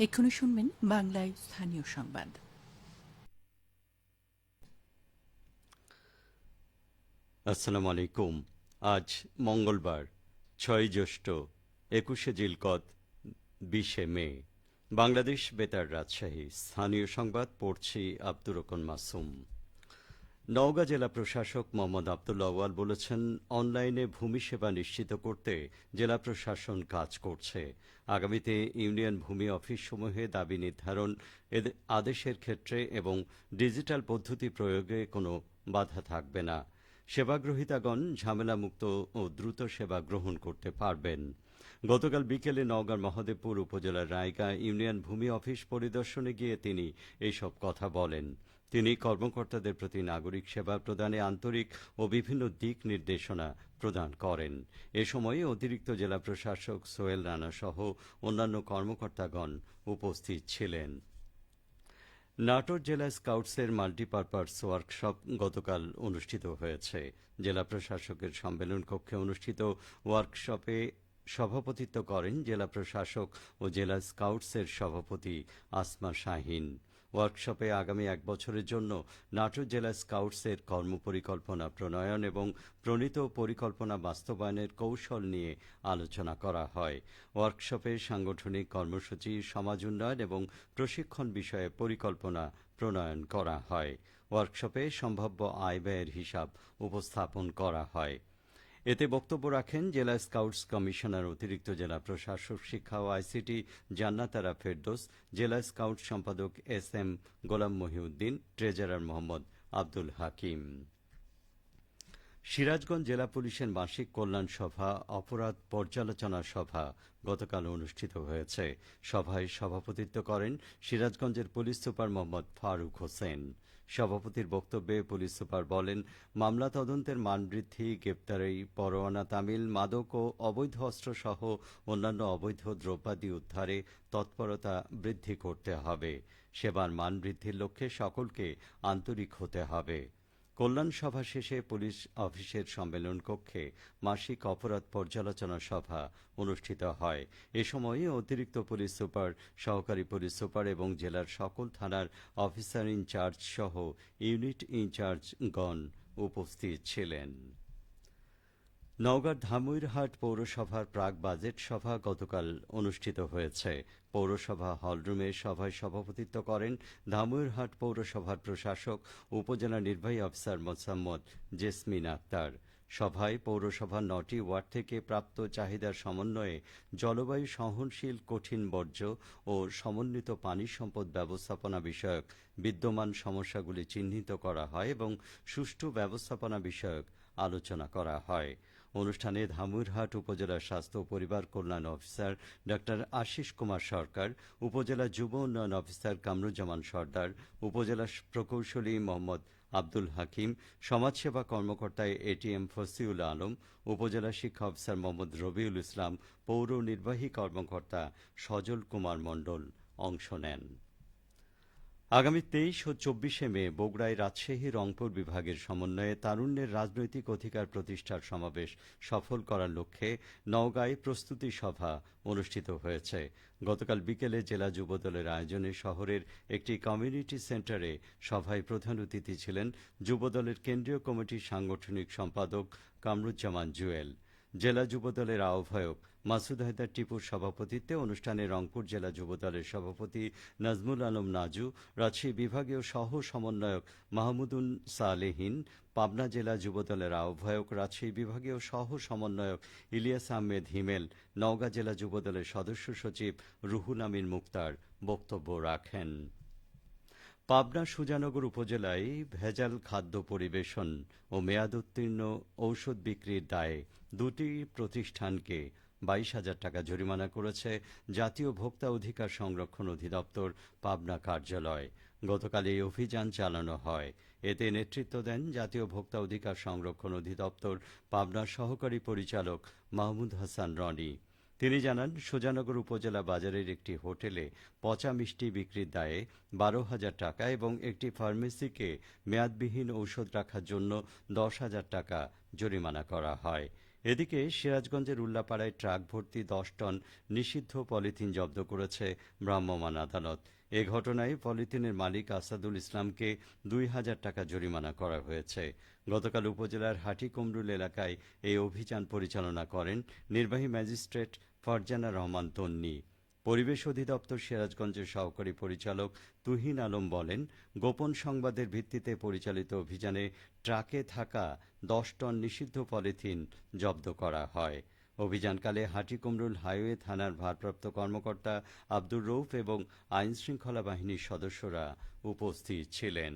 এক্ষুনি শুনবেন বাংলায় স্থানীয় সংবাদ। আসসালামু আলাইকুম। আজ মঙ্গলবার, ছয় জ্যৈষ্ঠ, একুশে জিলকত, বিশে মে। বাংলাদেশ বেতার রাজশাহী। স্থানীয় সংবাদ, পড়ছি আব্দুর রকন মাসুম। নওগাঁ জেলা প্রশাসক মোহাম্মদ আবদুল্লাহ আওয়াল বলেছেন, অনলাইনে ভূমি সেবা নিশ্চিত করতে জেলা প্রশাসন কাজ করছে। আগামীতে ইউনিয়ন ভূমি অফিসসমূহে দাবি নির্ধারণ আদেশের ক্ষেত্রে এবং ডিজিটাল পদ্ধতি প্রয়োগে কোনো বাধা থাকবে না। সেবাগ্রহীতাগণ ঝামেলামুক্ত ও দ্রুত সেবা গ্রহণ করতে পারবেন। গতকাল বিকেলে নওগাঁর মহাদেবপুর উপজেলার রায়গা ইউনিয়ন ভূমি অফিস পরিদর্শনে গিয়ে তিনি এইসব কথা বলেন। তিনি কর্মকর্তাদের প্রতি নাগরিক সেবা প্রদানে আন্তরিক ও বিভিন্ন দিক নির্দেশনা প্রদান করেন। এ সময়ে অতিরিক্ত জেলা প্রশাসক সোহেল রানা সহ অন্যান্য কর্মকর্তাগণ উপস্থিত ছিলেন। নাটোর জেলা স্কাউটসের মাল্টিপারপাস ওয়ার্কশপ গতকাল অনুষ্ঠিত হয়েছে। জেলা প্রশাসকের সম্মেলন কক্ষে অনুষ্ঠিত ওয়ার্কশপে সভাপতিত্ব করেন জেলা প্রশাসক ও জেলা স্কাউটসের সভাপতি আসমা শাহিন। ওয়ার্কশপে আগামী এক বছরের জন্য নাটোর জেলা স্কাউটসের কর্মপরিকল্পনা প্রণয়ন এবং প্রণীত পরিকল্পনা বাস্তবায়নের কৌশল নিয়ে আলোচনা করা হয়। ওয়ার্কশপে সাংগঠনিক কর্মসূচি, সমাজ উন্নয়ন এবং প্রশিক্ষণ বিষয়ে পরিকল্পনা প্রণয়ন করা হয়। ওয়ার্কশপে সম্ভাব্য আয় ব্যয়ের হিসাব উপস্থাপন করা হয়। এতে বক্তব্য রাখেন জেলা স্কাউটস কমিশনার, অতিরিক্ত জেলা প্রশাসক, শিক্ষা ও আইসিটি জান্নাতারা ফেরদোস, জেলা স্কাউট সম্পাদক S M Golam Mohiuddin, treasurer Mohammad Abdul Hakim. Sirajganj জেলা পুলিশের মাসিক কল্যাণ সভা, অপরাধ পর্যালোচনা সভা গতকাল অনুষ্ঠিত হয়েছে। সভায় সভাপতিত্ব করেন সিরাজগঞ্জের পুলিশ সুপার মোহাম্মদ ফারুক হোসেন। সভাপতির বক্তব্যে পুলিশ সুপার বলেন, মামলা তদন্তের মান বৃদ্ধি গ্রেপ্তারি পরোয়ানা তামিল, মাদক ও অবৈধ অস্ত্রসহ অন্যান্য অবৈধ দ্রব্যাদি উদ্ধারে তৎপরতা বৃদ্ধি করতে হবে। সেবার মান বৃদ্ধির লক্ষ্যে সকলকে আন্তরিক হতে হবে। কল্যাণ সভা শেষে পুলিশ অফিসের সম্মেলন কক্ষে মাসিক অপরাধ পর্যালোচনা সভা অনুষ্ঠিত হয়। এ সময়ে অতিরিক্ত পুলিশ সুপার, সহকারী পুলিশ সুপার এবং জেলার সকল থানার অফিসার ইনচার্জ সহ ইউনিট ইনচার্জগণ উপস্থিত ছিলেন। নওগাঁর ধামইরহাট পৌরসভার প্রাক বাজেট সভা গতকাল অনুষ্ঠিত হয়েছে। পৌরসভা হলরুমে সভায় সভাপতিত্ব করেন ধামইরহাট পৌরসভার প্রশাসক, উপজেলা নির্বাহী অফিসার মোসাম্মদ জেসমিন আক্তার। সভায় পৌরসভার নটি ওয়ার্ড থেকে প্রাপ্ত চাহিদার সমন্বয়ে জলবায়ু সহনশীল কঠিন বর্জ্য ও সমন্বিত পানি সম্পদ ব্যবস্থাপনা বিষয়ক বিদ্যমান সমস্যাগুলি চিহ্নিত করা হয় এবং সুষ্ঠু ব্যবস্থাপনা বিষয়ক আলোচনা করা হয়। অনুষ্ঠানে ধামুরহাট উপজেলা স্বাস্থ্য পরিবার কল্যাণ অফিসার ডাক্তার আশিস কুমার সরকার, উপজেলা যুব উন্নয়ন অফিসার কামরুজ্জামান সর্দার, উপজেলা প্রকৌশলী মোহাম্মদ আব্দুল হাকিম, সমাজসেবা কর্মকর্তা এটিএম ফসিউল আলম, উপজেলা শিক্ষা অফিসার মোহাম্মদ রবিউল ইসলাম, পৌর নির্বাহী কর্মকর্তা সজল কুমার মণ্ডল অংশ নেন। আগামী তেইশ ও চব্বিশে মে বগুড়ায় রাজশাহী রংপুর বিভাগের সমন্বয়ে তারুণ্যের রাজনৈতিক অধিকার প্রতিষ্ঠার সমাবেশ সফল করার লক্ষ্যে নওগাঁয় প্রস্তুতি সভা অনুষ্ঠিত হয়েছে। গতকাল বিকেলে জেলা যুবদলের আয়োজনে শহরের একটি কমিউনিটি সেন্টারে সভায় প্রধান অতিথি ছিলেন যুবদলের কেন্দ্রীয় কমিটির সাংগঠনিক সম্পাদক কামরুজ্জামান জুয়েল। জেলা যুবদলের আহ্বায়ক মাসুদ হায়দার টিপুর সভাপতিত্বে অনুষ্ঠানে রংপুর জেলা যুবদলের সভাপতি নাজমুল আলম নাজু, রাজশাহী বিভাগীয় সহ সমন্বয়ক মাহমুদুন সালেহীন, পাবনা জেলা যুবদলের আহ্বায়ক, রাজশাহী বিভাগীয় সহ সমন্বয়ক ইলিয়াস আহমেদ হিমেল, নওগাঁ জেলা যুবদলের সদস্য সচিব রুহুল আমিন মুক্তার বক্তব্য রাখেন। পাবনা সুজানগর উপজেলায় ভেজাল খাদ্য পরিবেশন ও মেয়াদোত্তীর্ণ ঔষধ বিক্রির দায়ে দুটি প্রতিষ্ঠানকে বাইশ হাজার টাকা জরিমানা করেছে জাতীয় ভোক্তা অধিকার সংরক্ষণ অধিদপ্তর পাবনা কার্যালয়। গতকাল এই অভিযান চালানো হয়। এতে নেতৃত্ব দেন জাতীয় ভোক্তা অধিকার সংরক্ষণ অধিদপ্তর পাবনার সহকারী পরিচালক মাহমুদ হাসান রনি। তিনি জানান, সুজানগর উপজেলা বাজারের একটি হোটেলে পচা মিষ্টি বিক্রির দায়ে বারো হাজার টাকা এবং একটি ফার্মেসিকে মেয়াদবিহীন ঔষধ রাখার জন্য দশ হাজার টাকা জরিমানা করা হয়। এদিকে সিরাজগঞ্জের উল্লাপাড়ায় ট্রাক ভর্তি দশ টন নিষিদ্ধ পলিথিন জব্দ করেছে ভ্রাম্যমাণ আদালত। এ ঘটনায় পলিথিনের মালিক আসাদুল ইসলামকে দুই হাজার টাকা জরিমানা করা হয়েছে। গতকাল উপজেলার হাটিকুমরুল এলাকায় এই অভিযান পরিচালনা করেন নির্বাহী ম্যাজিস্ট্রেট ফরজানা রহমান তন্নি। পরিবেশ অধিদপ্তর সিরাজগঞ্জের সহকারী পরিচালক তুহিন আলম বলেন, গোপন সংবাদের ভিত্তিতে পরিচালিত অভিযানে ট্রাকে থাকা দশ টন নিষিদ্ধ পলিথিন জব্দ করা হয়। অভিযানকালে হাটিকুমরুল হাইওয়ে থানার ভারপ্রাপ্ত কর্মকর্তা আব্দুর রৌফ এবং আইনশৃঙ্খলা বাহিনীর সদস্যরা উপস্থিত ছিলেন।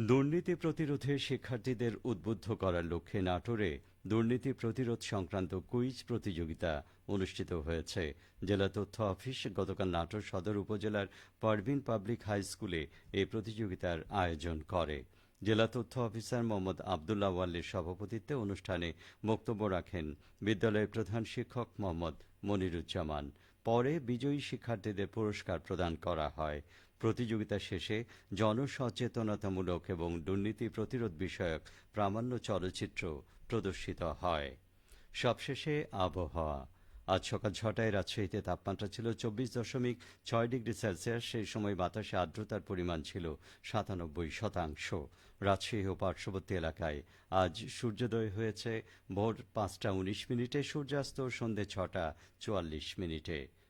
দুর্নীতি প্রতিরোধে শিক্ষার্থীদের উদ্বুদ্ধ করার লক্ষ্যে নাটোরে দুর্নীতি প্রতিরোধ সংক্রান্ত কুইজ প্রতিযোগিতা অনুষ্ঠিত হয়েছে। জেলা তথ্য অফিস গতকাল নাটোর সদর উপজেলার পারভিন পাবলিক হাই স্কুলে এই প্রতিযোগিতার আয়োজন করে। জেলা তথ্য অফিসার মোহাম্মদ আবদুল্লাহ ওয়াল্লির সভাপতিত্বে অনুষ্ঠানে বক্তব্য রাখেন বিদ্যালয়ের প্রধান শিক্ষক মোহাম্মদ মনিরুজ্জামান। পরে বিজয়ী শিক্ষার্থীদের পুরস্কার প্রদান করা হয়। প্রতিযোগিতা শেষে জনসচেতনতামূলক এবং দুর্নীতি প্রতিরোধ বিষয়ক প্রামাণ্য চলচ্চিত্র প্রদর্শিত হয়। সবশেষে আবহাওয়া। আজ সকাল ছটায় রাজশাহীতে তাপমাত্রা ছিল চব্বিশ দশমিক ছয় ডিগ্রি সেলসিয়াস, সেই সময় বাতাসে আর্দ্রতার পরিমাণ ছিল সাতানব্বই শতাংশ। রাজশাহী ও পার্শ্ববর্তী এলাকায় আজ সূর্যোদয় হয়েছে ভোর পাঁচটা উনিশ মিনিটে, সূর্যাস্ত সন্ধে ছটা চুয়াল্লিশ মিনিটে।